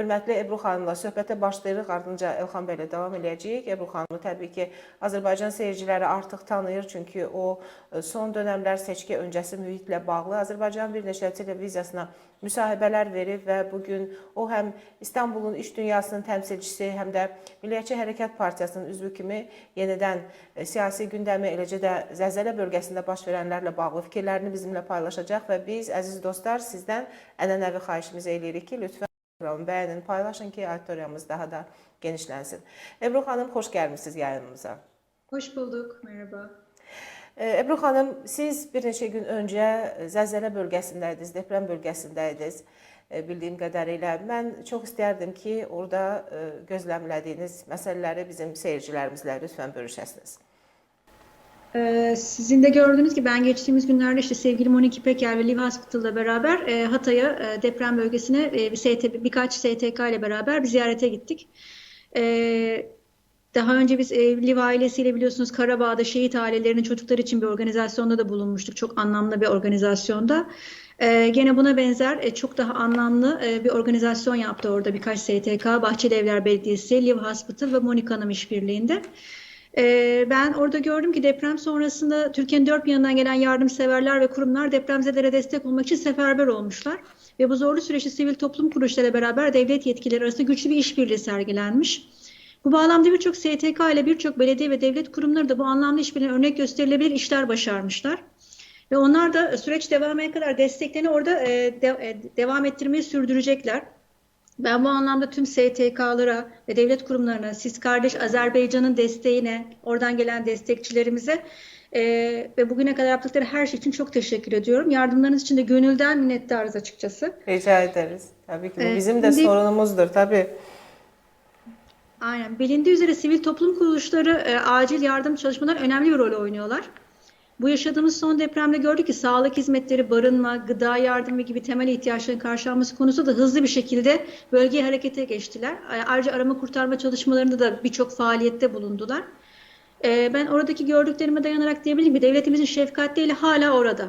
hörmətli Ebru xanımla söhbətə başlayırıq, ardınca Elxan bəylə davam eləyəcəyik. Ebru xanımı təbii ki, Azərbaycan seyirciləri artıq tanıyır, çünki o e, son dönəmlər seçki öncəsi mühitlə bağlı Azərbaycan bir neçə televiziyasına müsahibələr verib və bu gün o həm İstanbulun iş dünyasının təmsilçisi, həm də Milliyətçi Hərəkat Partiyasının üzvü kimi yenidən e, siyasi gündəmi, eləcə də Zəlzələ bölgəsində baş verənlərlə bağlı fikirlərini bizimlə paylaşacaq və biz əziz dostlar sizdən ənənəvi xahişimizi eləyirik ki, lütfən proqramı bəyənin, paylaşın ki, auditoriyamız daha da genişlənsin. Ebru xanım, xoş gəlmisiniz yayınımıza. Hoş bulduk, merhaba. E, Ebru xanım, siz bir neçə gün öncə Zəlzələ bölgəsindəydiniz, deprem bölgəsindəydiniz e, bildiyim qədərilə. Mən çox istərdim ki, orada e, gözləmlədiyiniz məsələləri bizim seyircilərimizlə lütfən bölüşəsiniz. Ee, sizin de gördüğünüz gibi ben geçtiğimiz günlerde işte sevgili Monique Peker ve Liv Hospital'la beraber e, Hatay'a e, deprem bölgesine e, bir ST, birkaç STK ile beraber bir ziyarete gittik. E, daha önce biz e, Liv ailesiyle biliyorsunuz Karabağ'da şehit ailelerinin çocukları için bir organizasyonda da bulunmuştuk. Çok anlamlı bir organizasyonda. E, gene buna benzer e, çok daha anlamlı e, bir organizasyon yaptı orada birkaç STK, Bahçelievler Belediyesi, Liv Hospital ve Monika Hanım işbirliğinde. Ee, Ben orada gördüm ki deprem sonrasında Türkiye'nin dört bir yanından gelen yardımseverler ve kurumlar depremzedelere destek olmak için seferber olmuşlar. Ve bu zorlu süreçte sivil toplum kuruluşlarıyla beraber devlet yetkilileri arasında güçlü bir işbirliği sergilenmiş. Bu bağlamda birçok STK ile birçok belediye ve devlet kurumları da bu anlamda işbirliğine örnek gösterilebilir işler başarmışlar. Ve onlar da süreç devamına kadar desteklerini orada e, de- e, devam ettirmeyi sürdürecekler. Ben bu anlamda tüm STK'lara ve devlet kurumlarına, siz kardeş Azerbaycan'ın desteğine, oradan gelen destekçilerimize e, ve bugüne kadar yaptıkları her şey için çok teşekkür ediyorum. Yardımlarınız için de gönülden minnettarız açıkçası. Rica ederiz. Tabii ki bu Evet, bizim de sorunumuzdur tabii. Aynen. Bilindiği üzere sivil toplum kuruluşları e, acil yardım çalışmalarında önemli bir rol oynuyorlar. Bu yaşadığımız son depremde gördük ki sağlık hizmetleri, barınma, gıda yardımı gibi temel ihtiyaçların karşılanması konusunda da hızlı bir şekilde bölgeye harekete geçtiler. Ayrıca arama kurtarma çalışmalarında da birçok faaliyette bulundular. E, Ben oradaki gördüklerime dayanarak diyebilirim ki devletimizin şefkatleriyle hala orada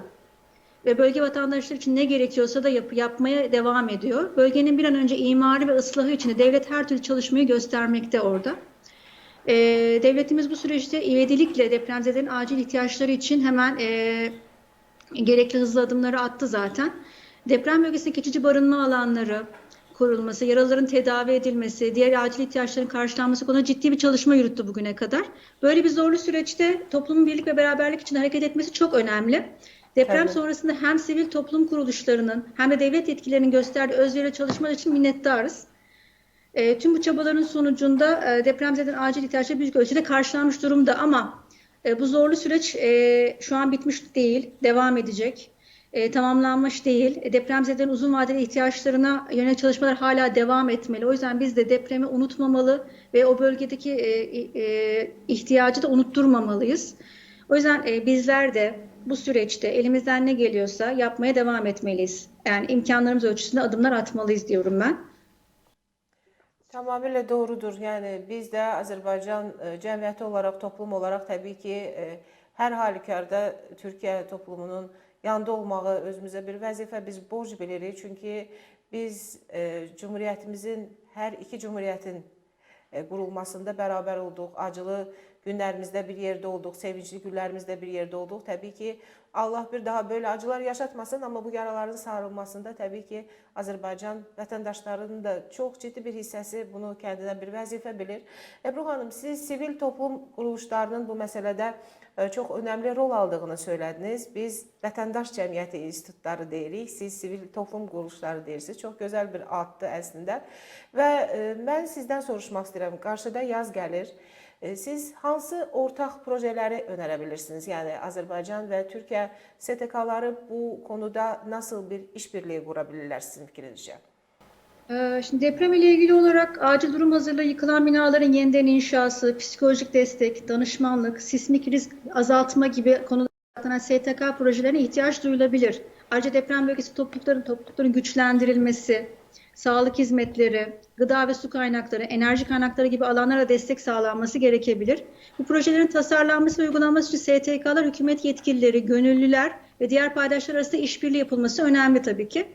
ve bölge vatandaşları için ne gerekiyorsa da yap- yapmaya devam ediyor. Bölgenin bir an önce imarı ve ıslahı için de devlet her türlü çalışmayı göstermekte orada. Ee, devletimiz bu süreçte ivedilikle depremzedelerin acil ihtiyaçları için hemen e, gerekli hızlı adımları attı zaten. Deprem bölgesinde geçici barınma alanları kurulması, yaralıların tedavi edilmesi, diğer acil ihtiyaçların karşılanması konusunda ciddi bir çalışma yürüttü bugüne kadar. Böyle bir zorlu süreçte toplumun birlik ve beraberlik için hareket etmesi çok önemli. Deprem Tabii. sonrasında hem sivil toplum kuruluşlarının hem de devlet yetkililerinin gösterdiği özveri çalışmalar için minnettarız. E, tüm bu çabaların sonucunda e, depremzeden acil ihtiyaçları büyük ölçüde karşılanmış durumda ama e, bu zorlu süreç e, şu an bitmiş değil, devam edecek. E, tamamlanmış değil. E, depremzedelerin uzun vadeli ihtiyaçlarına yönelik çalışmalar hala devam etmeli. O yüzden biz de depremi unutmamalı ve o bölgedeki e, e, ihtiyacı da unutturmamalıyız. O yüzden e, bizler de bu süreçte elimizden ne geliyorsa yapmaya devam etmeliyiz. Yani imkanlarımız ölçüsünde adımlar atmalıyız diyorum ben. Tamamilə doğrudur. Yəni biz də Azərbaycan e, cəmiyyəti olaraq, toplum olaraq təbii ki, e, hər halükarda Türkiyə toplumunun yanında olmağı özümüzə bir vəzifə, biz borc bilirik. Çünki biz e, Cümhuriyyətimizin hər iki cümhuriyyətin qurulmasında bərabər olduq. Acılı günlərimizdə bir yerdə olduq, sevincli günlərimizdə bir yerdə olduq. Təbii ki, Allah bir daha böyle acılar yaşatmasın, amma bu yaraların sarılmasında təbii ki, Azərbaycan vətəndaşlarının da çox ciddi bir hissəsi bunu kəndinə bir vəzifə bilir. Ebru xanım, siz sivil toplum quruluşlarının bu məsələdə e, çox önəmli rol aldığını söylədiniz. Biz vətəndaş cəmiyyəti institutları deyirik, siz sivil toplum quruluşları deyirsiniz. Çox gözəl bir addır əslində. Və e, mən sizdən soruşmaq istəyirəm. Qarşıda yaz gəlir. E, Siz hansı ortaq projeləri önərə bilirsiniz? Yəni Azərbaycan və Türkiyə STK-ları bu konuda nasıl bir işbirliği qura bilirlər sizin fikrinizcə? Ee, Şimdi deprem ile ilgili olarak acil durum hazırlığı yıkılan binaların yeniden inşası, psikolojik destek, danışmanlık, sismik risk azaltma gibi konularda STK projelerine ihtiyaç duyulabilir. Ayrıca deprem bölgesi toplulukların toplulukların güçlendirilmesi, sağlık hizmetleri, gıda ve su kaynakları, enerji kaynakları gibi alanlara destek sağlanması gerekebilir. Bu projelerin tasarlanması ve uygulanması için STK'lar, hükümet yetkilileri, gönüllüler ve diğer paydaşlar arasında işbirliği yapılması önemli tabii ki.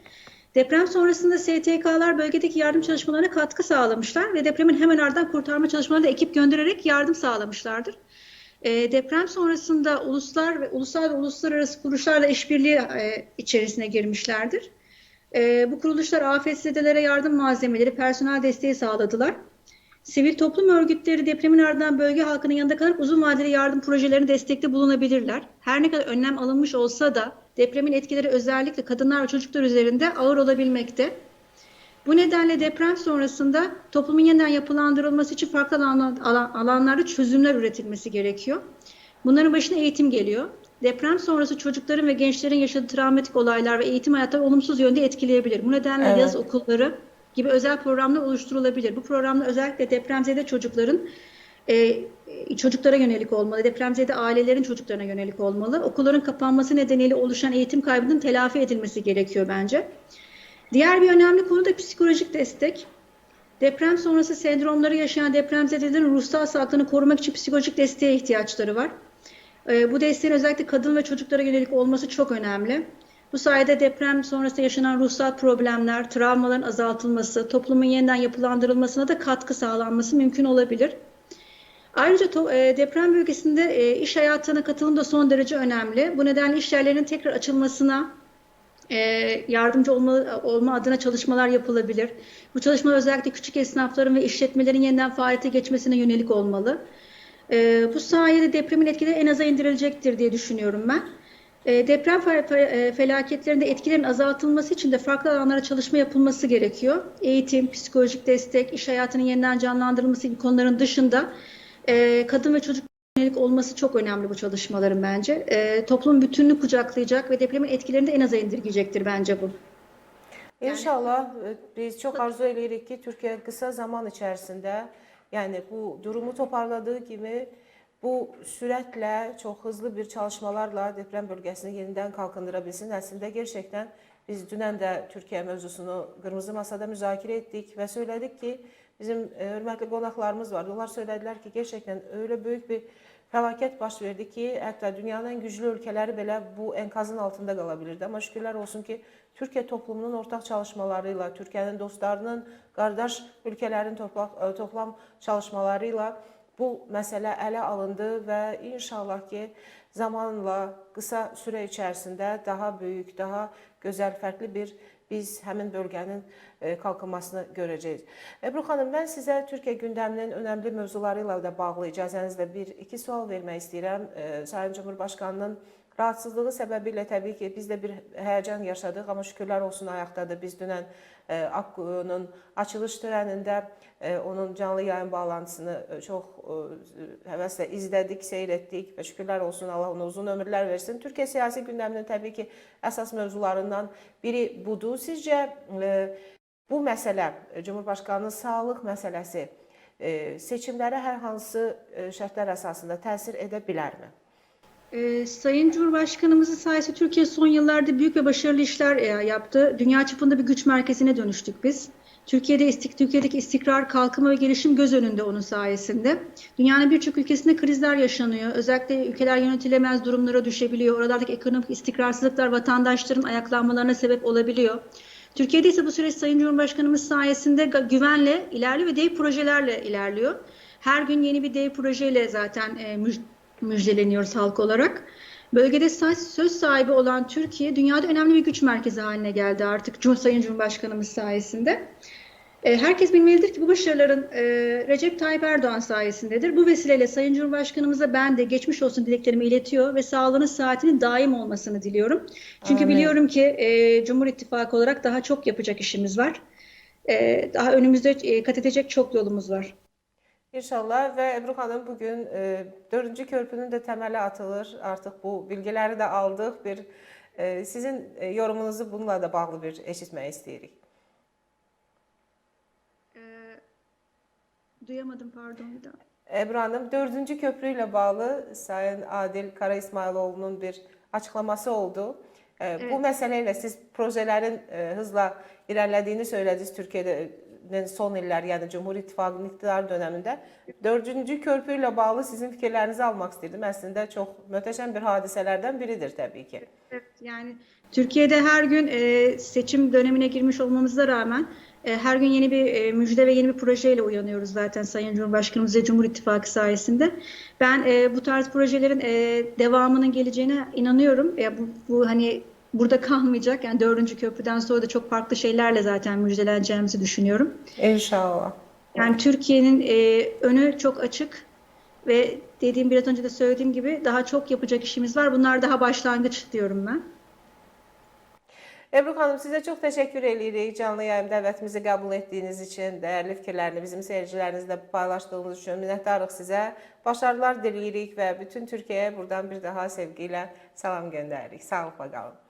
Deprem sonrasında STK'lar bölgedeki yardım çalışmalarına katkı sağlamışlar ve depremin hemen ardından kurtarma çalışmalarına ekip göndererek yardım sağlamışlardır. E, deprem sonrasında uluslar ve ulusal ve uluslararası kuruluşlarla işbirliği e, içerisine girmişlerdir. E, bu kuruluşlar afetzedelere yardım malzemeleri, personel desteği sağladılar. Sivil toplum örgütleri depremin ardından bölge halkının yanında kalarak uzun vadeli yardım projelerine destekte bulunabilirler. Her ne kadar önlem alınmış olsa da depremin etkileri özellikle kadınlar ve çocuklar üzerinde ağır olabilmekte. Bu nedenle deprem sonrasında toplumun yeniden yapılandırılması için farklı alan- alan- alanlarda çözümler üretilmesi gerekiyor. Bunların başına eğitim geliyor. Deprem sonrası çocukların ve gençlerin yaşadığı travmatik olaylar ve eğitim hayatları olumsuz yönde etkileyebilir. Bu nedenle Evet. yaz okulları gibi özel programlar oluşturulabilir. Bu programlar özellikle depremzede çocukların e, çocuklara yönelik olmalı. Depremzede ailelerin çocuklarına yönelik olmalı. Okulların kapanması nedeniyle oluşan eğitim kaybının telafi edilmesi gerekiyor bence. Diğer bir önemli konu da psikolojik destek. Deprem sonrası sendromları yaşayan depremzedelerin ruhsal sağlığını korumak için psikolojik desteğe ihtiyaçları var. Ee, Bu desteğin özellikle kadın ve çocuklara yönelik olması çok önemli. Bu sayede deprem sonrası yaşanan ruhsal problemler, travmaların azaltılması, toplumun yeniden yapılandırılmasına da katkı sağlanması mümkün olabilir. Ayrıca e, deprem bölgesinde e, iş hayatına katılım da son derece önemli. Bu nedenle iş yerlerinin tekrar açılmasına e, yardımcı olma, olma adına çalışmalar yapılabilir. Bu çalışmalar özellikle küçük esnafların ve işletmelerin yeniden faaliyete geçmesine yönelik olmalı. E, bu sayede depremin etkileri en aza indirilecektir diye düşünüyorum ben. E, deprem fe- fe- felaketlerinde etkilerin azaltılması için de farklı alanlara çalışma yapılması gerekiyor. Eğitim, psikolojik destek, iş hayatının yeniden canlandırılması gibi konuların dışında e, kadın ve çocuk yönelik olması çok önemli bu çalışmaların bence. E, toplumun bütününü kucaklayacak ve depremin etkilerini de en aza indirgeyecektir bence bu. İnşallah e, biz çok arzu edirik ki Türkiye kısa zaman içerisinde yani bu durumu toparladığı gibi bu süretle çok hızlı bir çalışmalarla deprem bölgesini yeniden kalkındırabilsin. Aslında gerçekten biz dünen de Türkiye mevzusunu Kırmızı Masa'da müzakere ettik ve söyledik ki bizim e, hürmetli konaklarımız vardı. Onlar söylediler ki gerçekten öyle büyük bir felaket baş verdi ki hatta dünyanın en güçlü ülkeleri belə bu enkazın altında qalabilirdi. Amma şükürlər olsun ki Türkiye toplumunun ortak çalışmalarıyla, Türkiye'nin dostlarının, qardaş ülkələrin toplam, toplam çalışmalarıyla bu məsələ ələ alındı və inşallah ki zamanla qısa süre içerisinde daha büyük, daha gözəl, fərqli bir biz həmin bölgənin e, kalkınmasını görəcəyik. Ebru xanım, mən sizə Türkiyə gündəminin önəmli mövzularıyla da bağlı icazənizlə bir iki sual vermək istəyirəm. E, Sayın Cumhurbaşqanının rahatsızlığı səbəbilə təbii ki biz də bir həyəcan yaşadıq, amma şükürlər olsun ayaqdadır. Biz dünən e, açılış törənində e, onun canlı yayın bağlantısını e, çox e, həvəslə izlədik, seyr etdik və olsun Allah ona uzun ömürlər versin. Türkiyə siyasi gündəminin təbii ki əsas mövzularından biri budur. Sizcə e, bu məsələ e, Cumhurbaşqanının sağlıq məsələsi e, seçimlərə hər hansı e, şərtlər əsasında təsir edə bilərmi? Ee, Sayın Cumhurbaşkanımızın sayesinde Türkiye son yıllarda büyük ve başarılı işler e, yaptı. Dünya çapında bir güç merkezine dönüştük biz. Türkiye'de istik, Türkiye'deki istikrar, kalkınma ve gelişim göz önünde onun sayesinde. Dünyanın birçok ülkesinde krizler yaşanıyor. Özellikle ülkeler yönetilemez durumlara düşebiliyor. Oralardaki ekonomik istikrarsızlıklar vatandaşların ayaklanmalarına sebep olabiliyor. Türkiye'de ise bu süreç Sayın Cumhurbaşkanımız sayesinde güvenle ilerliyor ve dev projelerle ilerliyor. Her gün yeni bir dev projeyle zaten e, müjdeleniyoruz halk olarak. Bölgede söz sahibi olan Türkiye dünyada önemli bir güç merkezi haline geldi artık Sayın Cumhurbaşkanımız sayesinde. E, Herkes bilmelidir ki bu başarıların e, Recep Tayyip Erdoğan sayesindedir. Bu vesileyle Sayın Cumhurbaşkanımıza ben de geçmiş olsun dileklerimi iletiyor ve sağlığının saatinin daim olmasını diliyorum. Çünkü Amin. biliyorum ki e, Cumhur İttifakı olarak daha çok yapacak işimiz var. Daha önümüzde kat edecek çok yolumuz var. İnşallah və Ebru xanım bugün e, 4-cü körpünün də təməli atılır. Artıq bu bilgiləri də aldıq. Bir e, sizin e, yorumunuzu bununla da bağlı bir eşitmək istəyirik. E, duyamadım pardon bir daha. Ebru Hanım 4-cü köprü ilə bağlı Sayın Adil Kara İsmailoğlu'nun bir açıklaması oldu. E, Bu məsələ ilə siz projelerin e, hızla ilerlediğini söylediniz Türkiye'de. Son illər, yəni Cumhur İttifaqının iqtidar dövründə 4-cü körpü ilə bağlı sizin fikirlərinizi almaq istirdim. Əslində çox möhtəşəm bir hadisələrdən biridir təbii ki. Evet, yani Türkiye'de her gün e, seçim dönemine girmiş olmamıza rağmen e, her gün yeni bir e, müjde ve yeni bir projeyle uyanıyoruz zaten Sayın Cumhurbaşkanımız ve Cumhur İttifakı sayesinde. Ben e, bu tarz projelerin e, devamının geleceğine inanıyorum. Ya bu, bu hani burada kalmayacak. Yani dördüncü köprüden sonra da çok farklı şeylerle zaten müjdeleneceğimizi düşünüyorum. İnşallah. Yani Türkiye'nin e, önü çok açık ve dediğim biraz önce de söylediğim gibi daha çok yapacak işimiz var. Bunlar daha başlangıç diyorum ben. Ebru xanım, sizə çox təşəkkür edirik canlı yayım dəvətimizi qəbul etdiyiniz üçün, dəyərli fikirlərini bizim seyircilərinizlə paylaşdığınız üçün minnətdarıq sizə. Başarılar diləyirik və bütün Türkiyəyə buradan bir daha sevgi ilə salam göndəririk. Sağlıqla qalın.